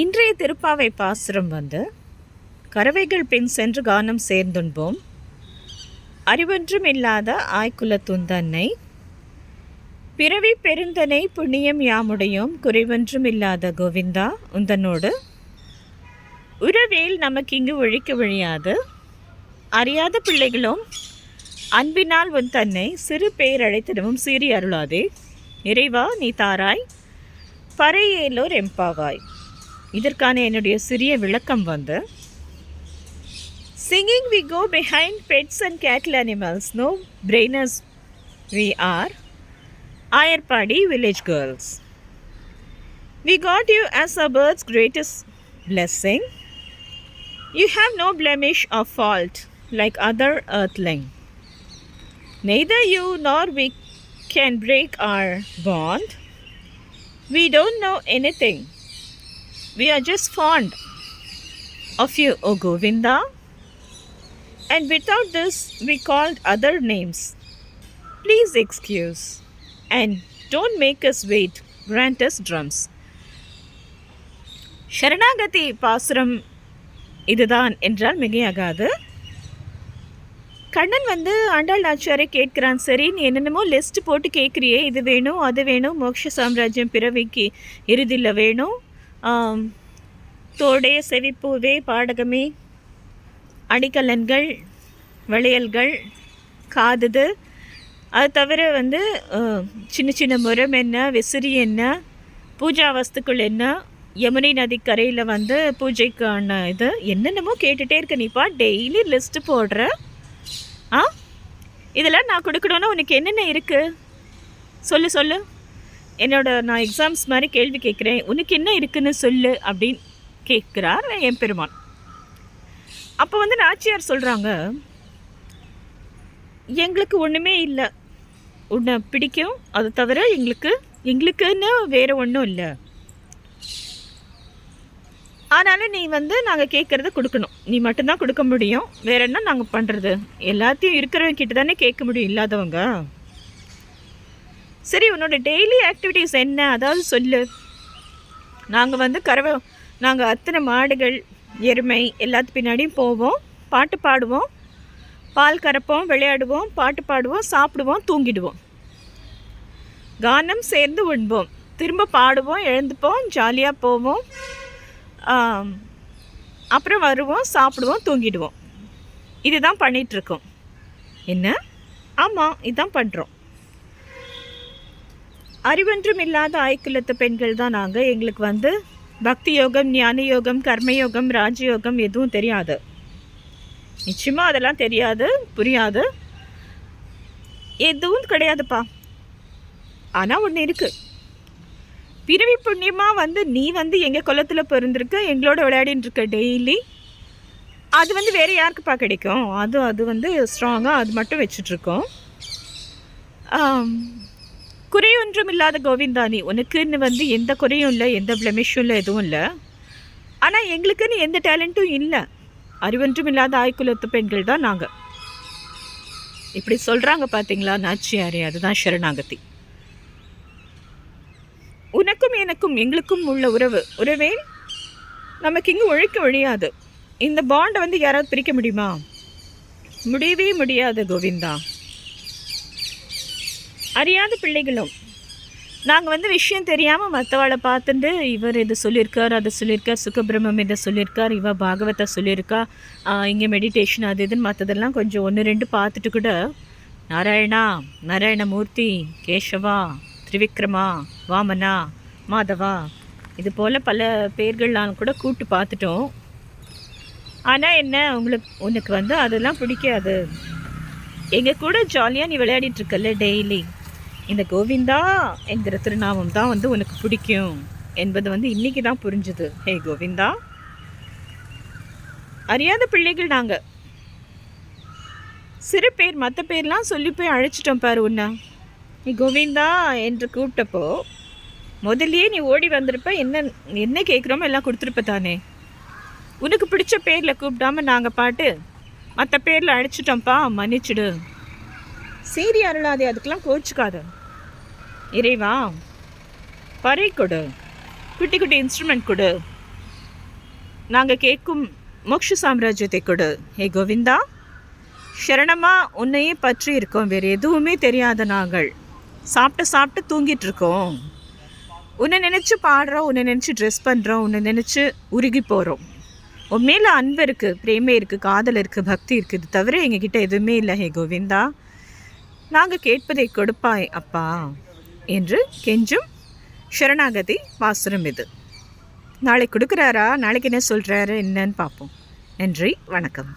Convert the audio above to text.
இன்றைய திருப்பாவை பாசுரம் வந்து கறவைகள் பின் சென்று கானம் சேர்ந்துண்போம். அறிவொன்றும் இல்லாத ஆய்குலத்துந்தன்னை பிறவி பெருந்தனை புண்ணியம் யாமுடையோம் குறைவொன்றும் இல்லாத கோவிந்தா உந்தனோடு. உறவேல் நமக்கு இங்கு ஒழிக்க ஒழியாது அறியாத பிள்ளைகளும் அன்பினால் உன் தன்னை சிறு பேர் அழைத்திடவும் சீறி அருளாதே. இறைவா நீ தாராய் பறையேலோர் எம்பாவாய் இதற்கான என்னுடைய சிறிய விளக்கம் வந்து singing we go behind pets and cattle animals no brainers we are Ayarpadi village girls We got you as a bird's greatest blessing. You have no blemish or fault like other earthling. Neither you nor we can break our bond. We don't know anything. We are just fond of you, O Govinda. And without this, we called other names. Please excuse and don't make us wait. Grant us drums. ஷரணாகதி பாசுரம் இதுதான் என்றால் மிகையாகாது கண்ணன் வந்து ஆண்டாள் நாச்சியாரை கேட்கிறான் சரி நீ என்னென்னமோ லிஸ்ட் போட்டு கேட்குறியே இது வேணும் அது வேணும் மோட்ச சாம்ராஜ்யம் பிறவிக்கு இறுதியில் வேணும் தோடே செவிப்பூவே பாடகமே. அடிக்கலன்கள் வளையல்கள் காதுது. அது தவிர வந்து சின்ன சின்ன முரம் என்ன விசிறி என்ன பூஜா வஸ்துக்கள் என்ன யமுனை நதிக்கரையில் வந்து பூஜைக்கான இது என்னென்னமோ கேட்டுகிட்டே இருக்க நீப்பா டெய்லி லிஸ்ட்டு போடுற. ஆ? இதெல்லாம் நான் கொடுக்கணுன்னா உனக்கு என்னென்ன இருக்குது சொல்லு சொல்லு. என்னோட நான் எக்ஸாம்ஸ் மாதிரி கேள்வி கேட்குறேன். உனக்கு என்ன இருக்குன்னு சொல்லு அப்படின்னு கேட்குறார் என் பெருமான் அப்போ வந்து நாச்சியார் சொல்கிறாங்க எங்களுக்கு ஒன்றுமே இல்லை. உன்னை பிடிக்கும் அது தவிர எங்களுக்கு எங்களுக்குன்னு வேறு ஒன்றும் இல்லை. ஆனாலும் நீ வந்து நாங்கள் கேட்குறத கொடுக்கணும். நீ மட்டும்தான் கொடுக்க முடியும். வேற என்ன நாங்கள் பண்ணுறது எல்லாத்தையும் இருக்கிறவங்க கிட்ட தானே கேட்க முடியும் இல்லாதவங்க. சரி உன்னோட டெய்லி ஆக்டிவிட்டீஸ் என்ன? அதாவது சொல்லு. நாங்கள் வந்து கறவை நாங்கள் அத்தனை மாடுகள் எருமை எல்லாத்து பின்னாடியும் போவோம். பாட்டு பாடுவோம். பால் கறப்போம் விளையாடுவோம் பாட்டு பாடுவோம் சாப்பிடுவோம் தூங்கிடுவோம். கானம் சேர்ந்து உண்போம். திரும்ப பாடுவோம் எழுந்துப்போம் ஜாலியாக போவோம். அப்புறம் வருவோம் சாப்பிடுவோம் தூங்கிடுவோம். இதுதான் பண்ணிகிட்ருக்கோம் என்ன? ஆமாம் இதுதான் பண்ணுறோம் அறிவன்றும் இல்லாத ஆய்க்குலத்து பெண்கள் தான் நாங்கள் எங்களுக்கு வந்து பக்தி யோகம் ஞான யோகம் கர்மயோகம் ராஜயோகம் எதுவும் தெரியாது. நிச்சயமாக அதெல்லாம் தெரியாது புரியாது. எதுவும் கிடையாதுப்பா. ஆனால் ஒன்று இருக்குது பிறவி புண்ணியமாக வந்து நீ வந்து எங்கள் குளத்தில் பிறந்திருக்க எங்களோட விளையாடின்னு இருக்க டெய்லி அது வந்து வேறு யாருக்குப்பா கிடைக்கும்? அது அது வந்து ஸ்ட்ராங்காக அது மட்டும் வச்சிட்ருக்கோம். குறையொன்றும் இல்லாத கோவிந்தா நீ உனக்குன்னு வந்து எந்த குறையும் இல்லை எந்த பிளமிஷும் இல்லை எதுவும் இல்லை. ஆனால் எங்களுக்குன்னு எந்த டேலண்ட்டும் இல்லை. அறிவொன்றும் இல்லாத ஆய்க்குலத்து பெண்கள் தான் நாங்கள் இப்படி சொல்கிறாங்க பார்த்தீங்களா நாச்சியாரே அதுதான் சரணாகதி. உனக்கும் எனக்கும் எங்களுக்கும் உள்ள உறவு. உறவே நமக்கு இங்கே ஒழிக்க ஒழியாது. இந்த பாண்டை வந்து யாராவது பிரிக்க முடியுமா? முடியவே முடியாது கோவிந்தா. அறியாத பிள்ளைகளும். நாங்கள் வந்து விஷயம் தெரியாமல் மற்றவாளை பார்த்துட்டு இவர் இதை சொல்லியிருக்கார் அதை சொல்லியிருக்கார் சுக்கபிரமம் இதை சொல்லியிருக்கார் இவ பாகவத்தை சொல்லியிருக்கா இங்கே மெடிடேஷன் அது இதுன்னு மற்றதெல்லாம் கொஞ்சம் ஒன்று ரெண்டு பார்த்துட்டு கூட நாராயணா நாராயணமூர்த்தி கேசவா திரிவிக்ரமா வாமனா மாதவா இது போல் பல பேர்கள்லாம் கூட கூப்பிட்டு பார்த்துட்டோம். ஆனால் என்ன உங்களுக்கு உனக்கு வந்து அதெல்லாம் பிடிக்காது. எங்கள் கூட ஜாலியாக நீ விளையாடிட்டுருக்கல்ல டெய்லி இந்த கோவிந்தா என்கிற திருநாமம் தான் வந்து உனக்கு பிடிக்கும் என்பது வந்து இன்னைக்கு தான் புரிஞ்சுது. ஹே கோவிந்தா. அறியாத பிள்ளைகள் நாங்கள் சிறு பேர் மற்ற பேர்லாம் சொல்லி போய் அழைச்சிட்டோம் பாரு உன்னை. நீ கோவிந்தா என்று கூப்பிட்டப்போ முதல்லையே நீ ஓடி வந்திருப்ப என்ன என்ன கேட்குறோமோ எல்லாம் கொடுத்துருப்ப தானே. உனக்கு பிடிச்ச பேரில் கூப்பிடாம நாங்கள் பாட்டு மற்ற பேரில் அழைச்சிட்டோம்ப்பா மன்னிச்சிடு. சீரி அருளாதே அதுக்கெல்லாம் கோச்சுக்காத. இறைவா பறை கொடு. குட்டி குட்டி இன்ஸ்ட்ருமெண்ட் கொடு. நாங்கள் கேட்கும் மோக்ஷ சாம்ராஜ்யத்தை கொடு. ஹே கோவிந்தா சரணமாக உன்னையே பற்றி இருக்கோம். வேறு எதுவுமே தெரியாத நாங்கள். சாப்பிட்டு சாப்பிட்டு தூங்கிட்டு இருக்கோம். உன்னை நினச்சி பாடுறோம் உன்னை நினச்சி ட்ரெஸ் பண்ணுறோம் உன்னை நினச்சி உருகி போகிறோம் உன் மேலே அன்பு இருக்குது பிரேமை இருக்குது காதல் இருக்குது பக்தி இருக்குது தவிர எங்ககிட்ட எதுவுமே இல்லை. ஹே கோவிந்தா நாங்கள் கேட்பதை கொடுப்பாய் அப்பா என்று கெஞ்சும் சரணாகதி பாசுரம் இது. நாளைக்கு கொடுக்குறாரா? நாளைக்கு என்ன சொல்கிறாரு என்னன்னு பார்ப்போம். நன்றி வணக்கம்.